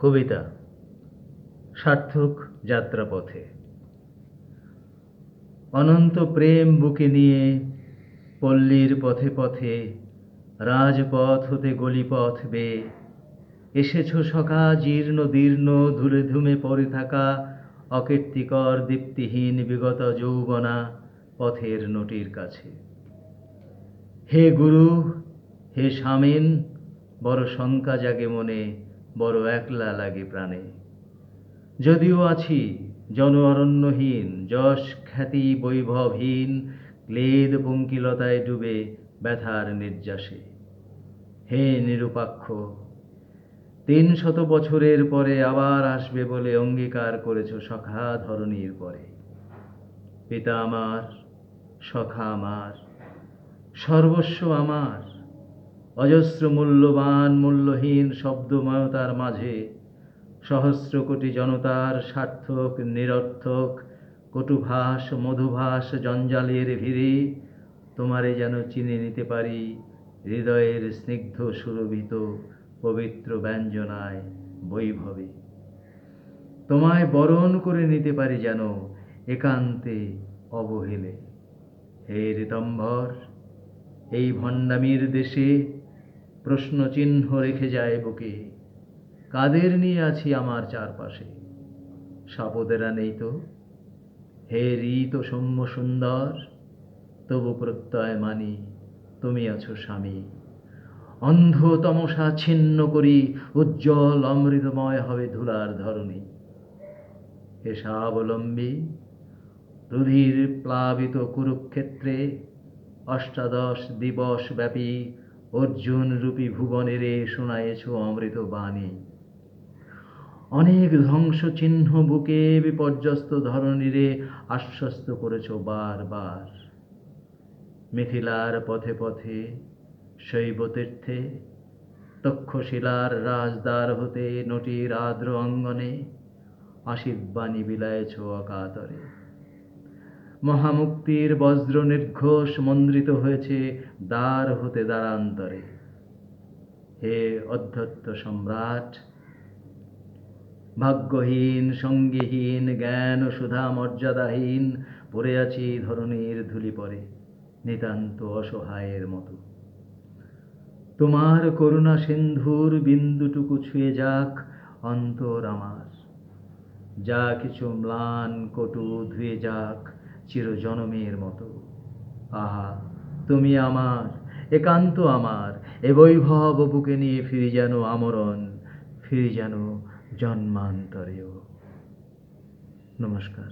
কবিতা, সার্থক যাত্রাপথে। অনন্ত প্রেম বুকে নিয়ে পল্লীর পথে পথে, রাজপথ হতে গলিপথ বেয়ে, এসেছ সখা জীর্ণ দীর্ণ ধুলে ধুমে পড়ে থাকা অকীর্তিকর দীপ্তিহীন বিগত যৌবনা পথের নটির কাছে। হে গুরু, হে স্বামীন, বড় শঙ্কা জাগে মনে বড় একলা লাগে প্রাণে। যদিও আছি জন অরণ্যহীন যশ খ্যাতি বৈভবহীন, ক্লেদ পঙ্কিলতায় ডুবে ব্যথার নির্যাসে। হে নিরুপাক্ষ, তিন শত বছরের পরে আবার আসবে বলে অঙ্গীকার করেছ সখা ধরণীর পরে। পিতা আমার, সখা আমার, সর্বস্ব আমার। অজস্র মূল্যবান মূল্যহীন শব্দময়তার মাঝে সহস্র কোটি জনতার সার্থক, নিরর্থক, কটুভাস, মধুভাস জঞ্জালের ভিড়ে তোমারে যেন চিনে নিতে পারি হৃদয়ের স্নিগ্ধ সুরভিত পবিত্র ব্যঞ্জনায় বৈভবে। তোমায় বরণ করে নিতে পারি যেন একান্তে অবহেলে। হে ঋতম্ভর এই ভণ্ডামির দেশে প্রশ্নচিহ্ন রেখে যায় বুকে। কাদের নিয়ে আছি আমার চারপাশে? সাপদেরা নেই তো? হে ঋত সৌম্য সুন্দর, তবু প্রত্যয় মানি তুমি আছো স্বামী। অন্ধ তমসা ছিন্ন করি, উজ্জ্বল অমৃতময় হবে ধুলার ধরণী। হে স্বাবলম্বী, রুধির প্লাবিত কুরুক্ষেত্রে অষ্টাদশ দিবস ব্যাপী অর্জুন রূপী ভুবনেরে শোনায়েছ অমৃত বাণী। অনেক ধ্বংস চিহ্ন বুকে বিপর্যস্ত ধরণীরে আশ্বস্ত করেছ বারবার। মিথিলার পথে পথে, শৈব তীর্থে, তক্ষশিলার রাজদ্বার হতে নটির আর্দ্র অঙ্গনে আশীর্বাণী বিলায়েছ অকাতরে। মহামুক্তির বজ্র নির্ঘোষ মন্দ্রিত হয়েছে দ্বার হতে দ্বারান্তরে। হে অধ্যত্ত সম্রাট, ভাগ্যহীন, সঙ্গীহীন, জ্ঞান সুধা মর্যাদাহীন, পড়ে আছি ধরণীর ধুলি পরে, নিতান্ত অসহায়ের মতো। তোমার করুণা সিন্ধুর বিন্দুটুকু ছুঁয়ে যাক অন্তর আমার। যা কিছু ম্লান কটু ধুয়ে যাক চিরজনমের মতো। আহা, তুমি আমার, একান্ত আমার, এ বৈভব বুকে নিয়ে ফিরি যেন আমরণ, ফিরি যেন জন্মান্তরেও। নমস্কার।